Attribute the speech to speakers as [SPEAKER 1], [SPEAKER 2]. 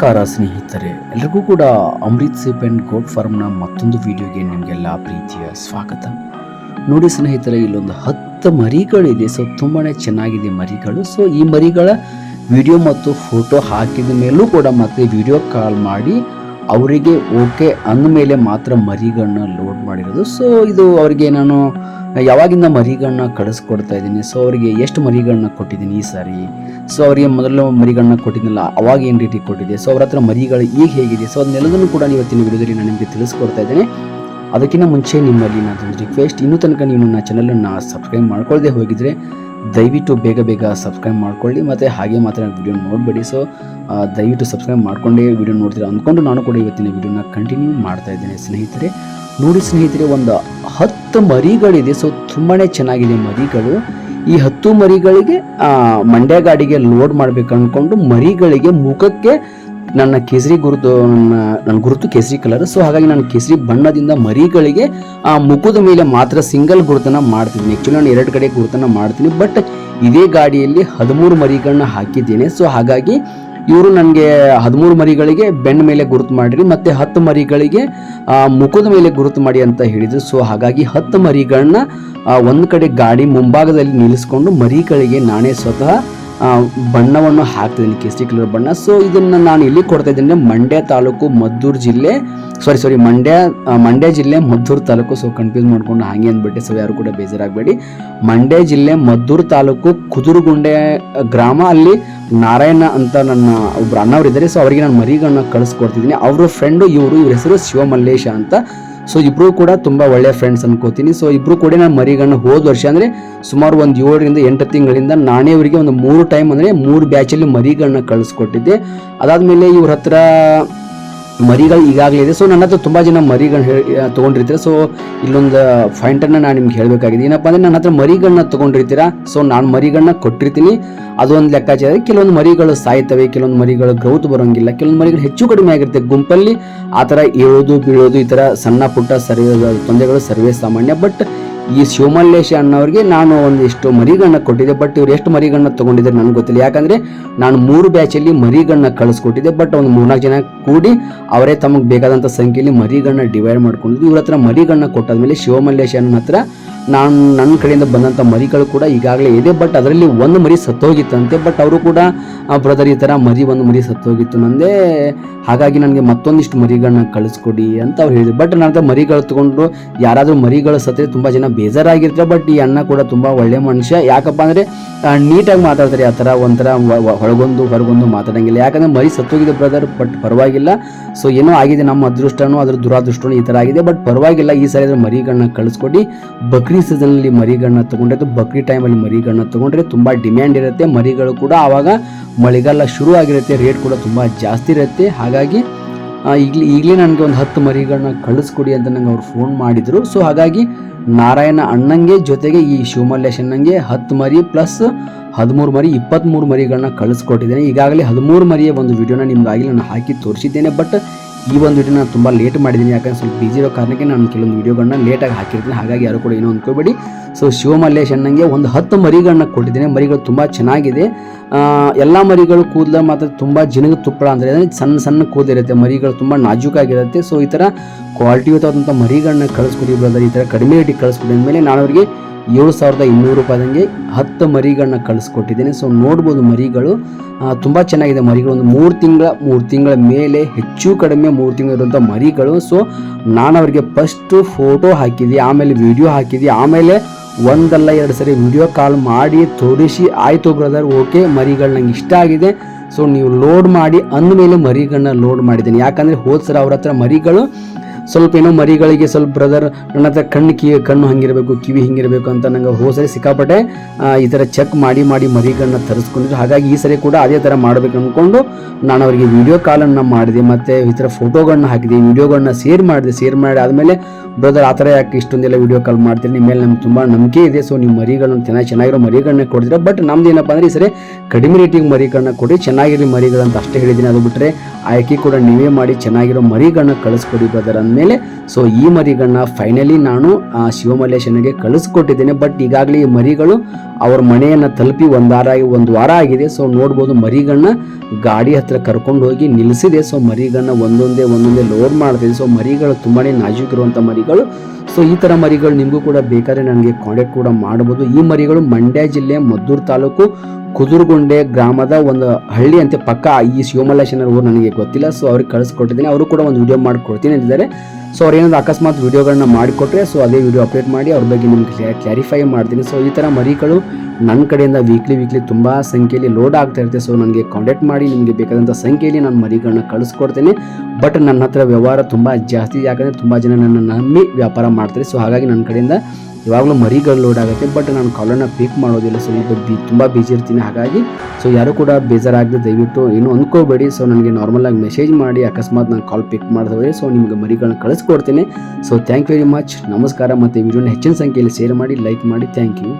[SPEAKER 1] ನಮಸ್ಕಾರ ಸ್ನೇಹಿತರೆ. ಎಲ್ರಿಗೂ ಕೂಡ ಅಮೃತ್ ಸಿಪ್ ಆ್ಯಂಡ್ ಗೋಟ್ ಫಾರ್ಮ್ನ ಮತ್ತೊಂದು ವಿಡಿಯೋಗೆ ನಿಮಗೆಲ್ಲ ಪ್ರೀತಿಯ ಸ್ವಾಗತ. ನೋಡಿ ಸ್ನೇಹಿತರೆ, ಇಲ್ಲೊಂದು ಹತ್ತು ಮರಿಗಳಿದೆ. ಸೊ ತುಂಬಾ ಚೆನ್ನಾಗಿದೆ ಮರಿಗಳು. ಸೊ ಈ ಮರಿಗಳ ವಿಡಿಯೋ ಮತ್ತು ಫೋಟೋ ಹಾಕಿದ ಮೇಲೂ ಕೂಡ ಮತ್ತೆ ವಿಡಿಯೋ ಕಾಲ್ ಮಾಡಿ ಅವರಿಗೆ ಓಕೆ ಅಂದಮೇಲೆ ಮಾತ್ರ ಮರಿಗಳನ್ನ ಲೋಡ್ ಮಾಡಿರೋದು. ಸೊ ಇದು ಅವರಿಗೆ ನಾನು ಯಾವಾಗಿಂದ ಮರಿಗಳನ್ನ ಕಳಿಸ್ಕೊಡ್ತಾ ಇದ್ದೀನಿ? ಸೊ ಅವರಿಗೆ ಎಷ್ಟು ಮರಿಗಳನ್ನ ಕೊಟ್ಟಿದ್ದೀನಿ ಈ ಸಾರಿ? ಸೊ ಅವರಿಗೆ ಮೊದಲು ಮರಿಗಳನ್ನ ಕೊಟ್ಟಿದ್ದಿಲ್ಲ ಅವಾಗ ಏನು ರೀತಿ ಕೊಟ್ಟಿದೆ ಸೊ ಅವ್ರ ಹತ್ರ ಮರಿಗಳು ಈಗ ಹೇಗಿದೆ? ಸೊ ಅದನ್ನೆಲ್ಲದನ್ನು ಕೂಡ ಇವತ್ತಿನ ವಿಡಿಯೋದಲ್ಲಿ ನಾನು ನಿಮಗೆ ತಿಳಿಸ್ಕೊಡ್ತಾ ಇದ್ದೇನೆ. ಅದಕ್ಕಿಂತ ಮುಂಚೆ ನಿಮ್ಮಲ್ಲಿ ನಾನು ರಿಕ್ವೆಸ್ಟ್ ಇನ್ನೂ ತನಕ ನೀವು ನನ್ನ ಚಾನಲನ್ನು ಸಬ್ಸ್ಕ್ರೈಬ್ ಮಾಡ್ಕೊಳ್ಳದೆ ಹೋಗಿದ್ರೆ ದಯವಿಟ್ಟು ಬೇಗ ಬೇಗ ಸಬ್ಸ್ಕ್ರೈಬ್ ಮಾಡ್ಕೊಳ್ಳಿ ಮತ್ತು ಹಾಗೆ ಮಾತ್ರ ವಿಡಿಯೋ ನೋಡಬೇಡಿ. ಸೊ ದಯವಿಟ್ಟು ಸಬ್ಸ್ಕ್ರೈಬ್ ಮಾಡ್ಕೊಂಡೇ ವಿಡಿಯೋ ನೋಡ್ತೀರಾ ಅಂದ್ಕೊಂಡು ನಾನು ಕೂಡ ಇವತ್ತಿನ ವಿಡಿಯೋನ ಕಂಟಿನ್ಯೂ ಮಾಡ್ತಾ ಇದ್ದೇನೆ ಸ್ನೇಹಿತರೆ. ನೋಡಿ ಸ್ನೇಹಿತರೆ, ಒಂದು ಹತ್ತು ಮರಿಗಳಿದೆ. ಸೊ ತುಂಬಾ ಚೆನ್ನಾಗಿದೆ ಮರಿಗಳು. ಈ ಹತ್ತು ಮರಿಗಳಿಗೆ ಮಂಡ್ಯ ಗಾಡಿಗೆ ಲೋಡ್ ಮಾಡ್ಬೇಕು ಅಂದ್ಕೊಂಡು ಮರಿಗಳಿಗೆ ಮುಖಕ್ಕೆ ನನ್ನ ಕೇಸರಿ ಗುರುತು, ನನ್ನ ನನ್ನ ಗುರುತು ಕೇಸರಿ ಕಲರ್. ಸೊ ಹಾಗಾಗಿ ನಾನು ಕೇಸರಿ ಬಣ್ಣದಿಂದ ಮರಿಗಳಿಗೆ, ಆ ಮುಖದ ಮೇಲೆ ಮಾತ್ರ ಸಿಂಗಲ್ ಗುರುತನ್ನ ಮಾಡ್ತಿದ್ದೀನಿ. ಆ್ಯಕ್ಚುಲಿ ನಾನು ಎರಡು ಕಡೆ ಗುರುತನ್ನ ಮಾಡ್ತೀನಿ. ಬಟ್ ಇದೇ ಗಾಡಿಯಲ್ಲಿ ಹದಿಮೂರು ಮರಿಗಳನ್ನ ಹಾಕಿದ್ದೇನೆ. ಸೊ ಹಾಗಾಗಿ ಇವರು ನನಗೆ ಹದಿಮೂರು ಮರಿಗಳಿಗೆ ಬೆನ್ನ ಮೇಲೆ ಗುರುತು ಮಾಡಿರಿ, ಮತ್ತು ಹತ್ತು ಮರಿಗಳಿಗೆ ಮುಖದ ಮೇಲೆ ಗುರುತು ಮಾಡಿ ಅಂತ ಹೇಳಿದರು. ಸೊ ಹಾಗಾಗಿ ಹತ್ತು ಮರಿಗಳನ್ನ ಒಂದು ಕಡೆ ಗಾಡಿ ಮುಂಭಾಗದಲ್ಲಿ ನಿಲ್ಲಿಸ್ಕೊಂಡು ಮರಿಗಳಿಗೆ ನಾನೇ ಸ್ವತಃ ಬಣ್ಣವನ್ನು ಹಾಕ್ತಿದ್ದೀನಿ, ಕೇಸರಿ ಕಲರ್ ಬಣ್ಣ. ಸೊ ಇದನ್ನು ನಾನು ಎಲ್ಲಿ ಕೊಡ್ತಾ ಇದ್ದೀನಿ ಮಂಡ್ಯ ತಾಲೂಕು ಮದ್ದೂರು ಜಿಲ್ಲೆ. ಸಾರಿ ಸಾರಿ ಮಂಡ್ಯ ಮಂಡ್ಯ ಜಿಲ್ಲೆ ಮದ್ದೂರು ತಾಲೂಕು. ಸೊ ಕನ್ಫ್ಯೂಸ್ ಮಾಡ್ಕೊಂಡು ಹಾಗೆ ಅಂದ್ಬಿಟ್ಟೆ ಸೊ ಯಾರು ಕೂಡ ಬೇಜಾರಾಗಬೇಡಿ. ಮಂಡ್ಯ ಜಿಲ್ಲೆ ಮದ್ದೂರು ತಾಲೂಕು ಕುದುರುಗುಂಡೆ ಗ್ರಾಮ. ಅಲ್ಲಿ ನಾರಾಯಣ ಅಂತ ನನ್ನ ಒಬ್ರು ಅಣ್ಣವರಿದ್ದಾರೆ. ಸೊ ಅವರಿಗೆ ನಾನು ಮರಿಗಳನ್ನ ಕಳಿಸ್ಕೊಡ್ತಿದ್ದೀನಿ. ಅವರು ಫ್ರೆಂಡು ಇವರು, ಇವ್ರ ಹೆಸರು ಶಿವಮಲ್ಲೇಶ ಅಂತ. ಸೊ ಇಬ್ರು ಕೂಡ ತುಂಬಾ ಒಳ್ಳೆ ಫ್ರೆಂಡ್ಸ್ ಅನ್ಕೋತೀನಿ. ಸೊ ಇಬ್ರು ಕೂಡ ನಾನು ಮರಿಗಣ್ಣ ಹೋದ ವರ್ಷ ಅಂದ್ರೆ ಸುಮಾರು ಒಂದು ಏಳರಿಂದ ಎಂಟು ತಿಂಗಳಿಂದ ನಾನೇ ಅವರಿಗೆ ಒಂದು ಮೂರು ಟೈಮ್ ಅಂದ್ರೆ ಮೂರು ಬ್ಯಾಚಲ್ಲಿ ಮರಿಗಳನ್ನ ಕಳಿಸ್ಕೊಟ್ಟಿದ್ದೆ. ಅದಾದ್ಮೇಲೆ ಇವ್ರ ಹತ್ರ ಮರಿಗಳು ಈಗಾಗಲೇ ಇದೆ. ಸೊ ನನ್ನ ಹತ್ರ ತುಂಬ ಜನ ಮರಿಗಳು ಹೇಳಿ ತೊಗೊಂಡಿರ್ತೀರ. ಸೊ ಇಲ್ಲೊಂದು ಫೈಂಟನ್ನು ನಾನು ನಿಮ್ಗೆ ಹೇಳಬೇಕಾಗಿದೆ. ಏನಪ್ಪ ಅಂದರೆ ನನ್ನ ಹತ್ರ ಮರಿಗಳನ್ನ ತೊಗೊಂಡಿರ್ತೀರಾ? ಸೊ ನಾನು ಮರಿಗಳನ್ನ ಕೊಟ್ಟಿರ್ತೀನಿ. ಅದೊಂದು ಲೆಕ್ಕಾಚಾರ ಕೆಲವೊಂದು ಮರಿಗಳು ಸಾಯ್ತವೆ, ಕೆಲವೊಂದು ಮರಿಗಳು ಗ್ರೌತ್ ಬರೋಂಗಿಲ್ಲ. ಕೆಲವೊಂದು ಮರಿಗಳು ಹೆಚ್ಚು ಕಡಿಮೆ ಆಗಿರುತ್ತೆ. ಗುಂಪಲ್ಲಿ ಆ ಥರ ಏಳೋದು ಬೀಳೋದು, ಈ ಥರ ಸಣ್ಣ ಪುಟ್ಟ ಸರಿ ತೊಂದರೆಗಳು ಸರ್ವೇ ಸಾಮಾನ್ಯ. ಬಟ್ ಈ ಶಿವಮಲ್ಲೇಶ ಅನ್ನೋರಿಗೆ ನಾನು ಒಂದಿಷ್ಟು ಮರಿಗಣ್ಣ ಕೊಟ್ಟಿದ್ದೆ. ಬಟ್ ಇವ್ರು ಎಷ್ಟು ಮರಿಗಣ್ಣ ತೊಗೊಂಡಿದ್ದಾರೆ ನನಗೆ ಗೊತ್ತಿಲ್ಲ. ಯಾಕಂದ್ರೆ ನಾನು ಮೂರು ಬ್ಯಾಚಲ್ಲಿ ಮರಿಗಣ್ಣ ಕಳಿಸ್ಕೊಟ್ಟಿದ್ದೆ. ಬಟ್ ಒಂದು ಮೂರ್ನಾಲ್ಕು ಜನ ಕೂಡಿ ಅವರೇ ತಮಗೆ ಬೇಕಾದಂಥ ಸಂಖ್ಯೆಯಲ್ಲಿ ಮರಿಗಣ್ಣ ಡಿವೈಡ್ ಮಾಡ್ಕೊಂಡಿದ್ದು ಇವ್ರ ಹತ್ರ ಮರಿಗಳನ್ನ ಕೊಟ್ಟಾದ್ಮೇಲೆ ಶಿವಮಲ್ಲೇಶ ಅನ್ನ ಹತ್ರ ನಾನು ನನ್ನ ಕಡೆಯಿಂದ ಬಂದಂಥ ಮರಿಗಳು ಕೂಡ ಈಗಾಗಲೇ ಇದೆ ಬಟ್ ಅದರಲ್ಲಿ ಒಂದು ಮರಿ ಸತ್ತೋಗಿತ್ತಂತೆ ಬಟ್ ಅವರು ಕೂಡ ಬ್ರದರ್ ಈ ಥರ ಮರಿ, ಒಂದು ಮರಿ ಸತ್ತೋಗಿತ್ತು ನಂದೇ, ಹಾಗಾಗಿ ನನಗೆ ಮತ್ತೊಂದಿಷ್ಟು ಮರಿಗಳನ್ನ ಕಳಿಸ್ಕೊಡಿ ಅಂತ ಅವ್ರು ಹೇಳಿದ್ರು. ಬಟ್ ನನ್ನ ಹತ್ರ ಮರಿಗಳು ತಗೊಂಡು ಯಾರಾದರೂ ಮರಿಗಳು ಸತ್ತರೆ ತುಂಬ ಜನ ಬೇಜಾರಾಗಿರ್ತಾರೆ ಬಟ್ ಈ ಅಣ್ಣ ಕೂಡ ತುಂಬ ಒಳ್ಳೆ ಮನುಷ್ಯ. ಯಾಕಪ್ಪ ಅಂದರೆ ನೀಟಾಗಿ ಮಾತಾಡ್ತಾರೆ ಆ ಥರ ಒಂಥರ ವ- ಹೊರಗೊಂದು ಮಾತಾಡೋಂಗಿಲ್ಲ. ಯಾಕಂದರೆ ಮರಿ ಸತ್ತೋಗಿದೆ ಬ್ರದರ್ ಬಟ್ ಪರವಾಗಿಲ್ಲ. ಸೊ ಏನೋ ಆಗಿದೆ ನಮ್ಮ ಅದೃಷ್ಟನೂ, ಅದ್ರ ದುರಾದೃಷ್ಟನೂ ಈ ಥರ ಆಗಿದೆ ಬಟ್ ಪರವಾಗಿಲ್ಲ. ಈ ಸಾರಿ ಅದ್ರ ಮರಿಗಳನ್ನ ಕಳಿಸ್ಕೊಡಿ ಬಕ್ರಿ ಸೀಸನಲ್ಲಿ ಮರಿಗಳನ್ನ ತಗೊಂಡ್ರೆ ಬಕ್ರಿ ಟೈಮಲ್ಲಿ ಮರಿಗಳನ್ನ ತಗೊಂಡ್ರೆ ತುಂಬ ಡಿಮ್ಯಾಂಡ್ ಇರುತ್ತೆ. ಮರಿಗಳು ಕೂಡ ಆವಾಗ ಮಳೆಗಾಲ ಶುರು ಆಗಿರುತ್ತೆ. ರೇಟ್ ಕೂಡ ತುಂಬ ಜಾಸ್ತಿ ಇರುತ್ತೆ. ಹಾಗಾಗಿ ಈಗಲೇ ಈಗಲೇ ನನಗೆ ಒಂದು ಹತ್ತು ಮರಿಗಳನ್ನ ಕಳಿಸ್ಕೊಡಿ ಅಂತ ನಂಗೆ ಅವ್ರು ಫೋನ್ ಮಾಡಿದರು. ಸೊ ಹಾಗಾಗಿ ನಾರಾಯಣ ಅಣ್ಣಂಗೆ ಜೊತೆಗೆ ಈ ಶಿವಮಲ್ಲೇಶಣ್ಣಂಗೆ ಹತ್ತು ಮರಿ ಪ್ಲಸ್ ಹದಿಮೂರು ಮರಿ ಇಪ್ಪತ್ತ್ಮೂರು ಮರಿಗಳನ್ನ ಕಳಿಸ್ಕೊಟ್ಟಿದ್ದೇನೆ. ಈಗಾಗಲೇ ಹದಿಮೂರು ಮರಿಯ ಒಂದು ವಿಡಿಯೋನ ನಿಮಗಾಗಿ ನಾನು ಹಾಕಿ ತೋರಿಸಿದ್ದೇನೆ. ಬಟ್ ಈ ಒಂದು ವಿಡಿಯೋ ನಾನು ತುಂಬ ಲೇಟ್ ಮಾಡಿದ್ದೀನಿ ಯಾಕಂದ್ರೆ ಸ್ವಲ್ಪ ಬಿಜಿ ಇರೋ ಕಾರಣಕ್ಕೆ ನಾನು ಕೆಲವೊಂದು ವಿಡಿಯೋಗಳನ್ನ ಲೇಟಾಗಿ ಹಾಕಿರ್ತೀನಿ. ಹಾಗಾಗಿ ಯಾರು ಕೂಡ ಏನೋ ಅಂದ್ಕೋಬೇಡಿ ಸೊ ಶಿವಮಲ್ಲೇಶ್ ಅಣ್ಣಂಗೆ ಒಂದು ಹತ್ತು ಮರಿಗಳನ್ನ ಕೊಟ್ಟಿದ್ದೀನಿ. ಮರಿಗಳು ತುಂಬ ಚೆನ್ನಾಗಿದೆ. ಎಲ್ಲ ಮರಿಗಳು ಕೂದಲ ಮಾತ್ರ ತುಂಬ ಜಿನಗ ತುಪ್ಪಳ ಅಂದರೆ ಸಣ್ಣ ಸಣ್ಣ ಕೂದಲಿರುತ್ತೆ ಮರಿಗಳು ತುಂಬ ನಾಜೂಕಾಗಿರುತ್ತೆ. ಸೊ ಈ ಥರ ಕ್ವಾಲಿಟಿಯುತವಾದಂಥ ಮರಿಗಳನ್ನ ಕಳಿಸ್ಕೊಡಿ ಬ್ರದರ್ ಈ ಥರ ಕಡಿಮೆ ರೇಟಿಗೆ ಕಳಿಸ್ಕೊಡಿ ಅಂದಮೇಲೆ ನಾನು ಅವರಿಗೆ ಏಳು ಸಾವಿರದ ಇನ್ನೂರು ರೂಪಾಯಿದಂಗೆ ಹತ್ತು ಮರಿಗಳನ್ನ ಕಳಿಸ್ಕೊಟ್ಟಿದ್ದೀನಿ. ಸೊ ನೋಡ್ಬೋದು ಮರಿಗಳು ತುಂಬ ಚೆನ್ನಾಗಿದೆ ಮರಿಗಳು. ಒಂದು ಮೂರು ತಿಂಗಳ ಮೂರು ತಿಂಗಳ ಮೇಲೆ ಹೆಚ್ಚು ಕಡಿಮೆ ಮೂರು ತಿಂಗಳು ಇರುವಂಥ ಮರಿಗಳು. ಸೊ ನಾನು ಅವರಿಗೆ ಫಸ್ಟು ಫೋಟೋ ಹಾಕಿದ್ದೆ ಆಮೇಲೆ ವಿಡಿಯೋ ಹಾಕಿದ್ದೆ ಆಮೇಲೆ ಒಂದಲ್ಲ ಎರಡು ಸರಿ ವಿಡಿಯೋ ಕಾಲ್ ಮಾಡಿ ತೋರಿಸಿ, ಆಯಿತು ಬ್ರದರ್ ಓಕೆ ಮರಿಗಳು ನಂಗೆ ಇಷ್ಟ ಆಗಿದೆ. ಸೊ ನೀವು ಲೋಡ್ ಮಾಡಿ ಅಂದಮೇಲೆ ಮರಿಗಳನ್ನ ಲೋಡ್ ಮಾಡಿದ್ದೀನಿ. ಯಾಕಂದರೆ ಹೋದ ಸಲ ಅವ್ರ ಹತ್ರ ಮರಿಗಳು ಸ್ವಲ್ಪ ಏನೋ ಮರಿಗಳಿಗೆ ಸ್ವಲ್ಪ ಬ್ರದರ್ ನನ್ನ ಹತ್ರ ಕಣ್ಣು ಕಿ, ಕಣ್ಣು ಹಂಗಿರಬೇಕು, ಕಿವಿ ಹಿಂಗಿರಬೇಕು ಅಂತ ನಂಗೆ ಹೋಸರಿ ಸಿಕ್ಕಾಪಟ್ಟೆ ಈ ಥರ ಚೆಕ್ ಮಾಡಿ ಮಾಡಿ ಮರಿಗಳನ್ನ ತರಿಸ್ಕೊಂಡಿದ್ರು. ಹಾಗಾಗಿ ಈ ಸರಿ ಕೂಡ ಅದೇ ಥರ ಮಾಡಬೇಕು ಅಂದ್ಕೊಂಡು ನಾನು ಅವರಿಗೆ ವಿಡಿಯೋ ಕಾಲನ್ನು ಮಾಡಿದೆ, ಮತ್ತು ಈ ಥರ ಫೋಟೋಗಳನ್ನ ಹಾಕಿದೆ ವಿಡಿಯೋಗಳನ್ನ ಶೇರ್ ಮಾಡಿದೆ ಶೇರ್ ಮಾಡಿ ಆದಮೇಲೆ ಬ್ರದರ್ ಆ ಥರ ಯಾಕೆ ಇಷ್ಟೊಂದೆಲ್ಲ ವಿಡಿಯೋ ಕಾಲ್ ಮಾಡ್ತೀನಿ ನಿಮ್ಮ ಮೇಲೆ ನಮ್ಗೆ ತುಂಬ ನಂಬಿಕೆ ಇದೆ ಸೊ ನಿಮ್ಮ ಮರಿಗಳನ್ನ ಚೆನ್ನಾಗಿ, ಚೆನ್ನಾಗಿರೋ ಮರಿಗಳನ್ನ ಕೊಡ್ತೀರಾ ಬಟ್ ನಮ್ದು ಏನಪ್ಪ ಅಂದರೆ ಈ ಸರಿ ಕಡಿಮೆ ರೇಟಿಗೆ ಮರಿಗಳನ್ನ ಕೊಡಿ ಚೆನ್ನಾಗಿರೋ ಮರಿಗಳಂತ ಅಷ್ಟೇ ಹೇಳಿದ್ದೀನಿ. ಅದು ಬಿಟ್ಟರೆ ಆಯ್ಕೆ ಕೂಡ ನೀವೇ ಮಾಡಿ ಚೆನ್ನಾಗಿರೋ ಮರಿಗಳನ್ನ ಕಳಿಸ್ಕೊಡಿ ಬ್ರದರ್ ಅಂದಮೇಲೆ. ಸೊ ಈ ಮರಿಗಳನ್ನ ಫೈನಲಿ ನಾನು ಆ, ಶಿವಮಲ್ಲೇಶನಿಗೆ ಕಳಿಸ್ಕೊಟ್ಟಿದ್ದೇನೆ. ಬಟ್ ಈಗಾಗಲೇ ಈ ಮರಿಗಳು ಅವ್ರ ಮನೆಯನ್ನು ತಲುಪಿ ಒಂದು ವಾರ ಒಂದು ವಾರ ಆಗಿದೆ. ಸೊ ನೋಡ್ಬೋದು ಮರಿಗಳನ್ನ ಗಾಡಿ ಹತ್ರ ಕರ್ಕೊಂಡು ಹೋಗಿ ನಿಲ್ಲಿಸಿದೆ ಸೊ ಮರಿಗಳನ್ನ ಒಂದೊಂದೇ ಒಂದೊಂದೇ ಲೋಡ್ ಮಾಡ್ತಿದೆ. ಸೊ ಮರಿಗಳು ತುಂಬಾ ನಾಜೂಕಿರುವಂಥ ಮರಿಗಳು. ಸೊ ಈ ಥರ ಮರಿಗಳು ನಿಮಗೂ ಕೂಡ ಬೇಕಾದ್ರೆ ನನಗೆ ಕಾಂಟ್ಯಾಕ್ಟ್ ಕೂಡ ಮಾಡ್ಬೋದು. ಈ ಮರಿಗಳು ಮಂಡ್ಯ ಜಿಲ್ಲೆ ಮದ್ದೂರು ತಾಲೂಕು ಕುದುರುಗುಂಡೆ ಗ್ರಾಮದ ಒಂದು ಹಳ್ಳಿ ಅಂತೆ ಪಕ್ಕ ಈ ಶಿವಮಲ್ಲೇಶನ ಊರು ನನಗೆ ಗೊತ್ತಿಲ್ಲ. ಸೊ ಅವ್ರಿಗೆ ಕಳಿಸ್ಕೊಟ್ಟಿದ್ದೀನಿ. ಅವರು ಕೂಡ ಒಂದು ವಿಡಿಯೋ ಮಾಡಿಕೊಡ್ತೀನಿ ಅಂತಿದ್ದಾರೆ. ಸೊ ಅವ್ರು ಏನಾದ್ರು ಅಕಸ್ಮಾತ್ ವೀಡಿಯೋಗಳನ್ನ ಮಾಡಿಕೊಟ್ರೆ ಸೊ ಅದೇ ವಿಡಿಯೋ ಅಪ್ಡೇಟ್ ಮಾಡಿ ಅವ್ರ ಬಗ್ಗೆ ನಿಮಗೆ ಕ್ಲಾರಿಫೈ ಮಾಡ್ತೀನಿ. ಸೊ ಈ ಥರ ಮರಿಗಳು ನನ್ನ ಕಡೆಯಿಂದ ವೀಕ್ಲಿ ವೀಕ್ಲಿ ತುಂಬ ಸಂಖ್ಯೆಯಲ್ಲಿ ಲೋಡ್ ಆಗ್ತಾ ಇರುತ್ತೆ. ಸೊ ನನಗೆ ಕಾಂಟ್ಯಾಕ್ಟ್ ಮಾಡಿ, ನಿಮಗೆ ಬೇಕಾದಂಥ ಸಂಖ್ಯೆಯಲ್ಲಿ ನಾನು ಮರಿಗಳನ್ನ ಕಳಿಸ್ಕೊಡ್ತೇನೆ. ಬಟ್ ನನ್ನ ಹತ್ರ ವ್ಯವಹಾರ ತುಂಬ ಜಾಸ್ತಿ ಯಾಕಂದರೆ ತುಂಬ ಜನ ನನ್ನ ನಂಬಿ ವ್ಯಾಪಾರ ಮಾಡ್ತಾರೆ. ಸೊ ಹಾಗಾಗಿ ನನ್ನ ಕಡೆಯಿಂದ ಯಾವಾಗಲೂ ಮರಿಗಳು ಲೋಡ್ ಆಗುತ್ತೆ. ಬಟ್ ನಾನು ಕಾಲನ್ನು ಪಿಕ್ ಮಾಡೋದಿಲ್ಲ. ಸೊ ಈಗ ಬಿ, ತುಂಬ ಬಿಜಿ ಇರ್ತೀನಿ. ಹಾಗಾಗಿ ಸೊ ಯಾರು ಕೂಡ ಬೇಜಾರಾಗದೆ ದಯವಿಟ್ಟು ಏನು ಅಂದ್ಕೋಬೇಡಿ ಸೊ ನನಗೆ ನಾರ್ಮಲಾಗಿ ಮೆಸೇಜ್ ಮಾಡಿ, ಅಕಸ್ಮಾತ್ ನಾನು ಕಾಲ್ ಪಿಕ್ ಮಾಡಿದ್ರೆ ಸೊ ನಿಮಗೆ ಮರಿಗಳನ್ನ ಕಳಿಸ್ಕೊಡ್ತೀನಿ. So thank you very much ನಮಸ್ಕಾರ. ಮತ್ತು ವಿಡಿಯೋನ ಹೆಚ್ಚಿನ ಸಂಖ್ಯೆಯಲ್ಲಿ ಶೇರ್ ಮಾಡಿ ಲೈಕ್ ಮಾಡಿ. Thank you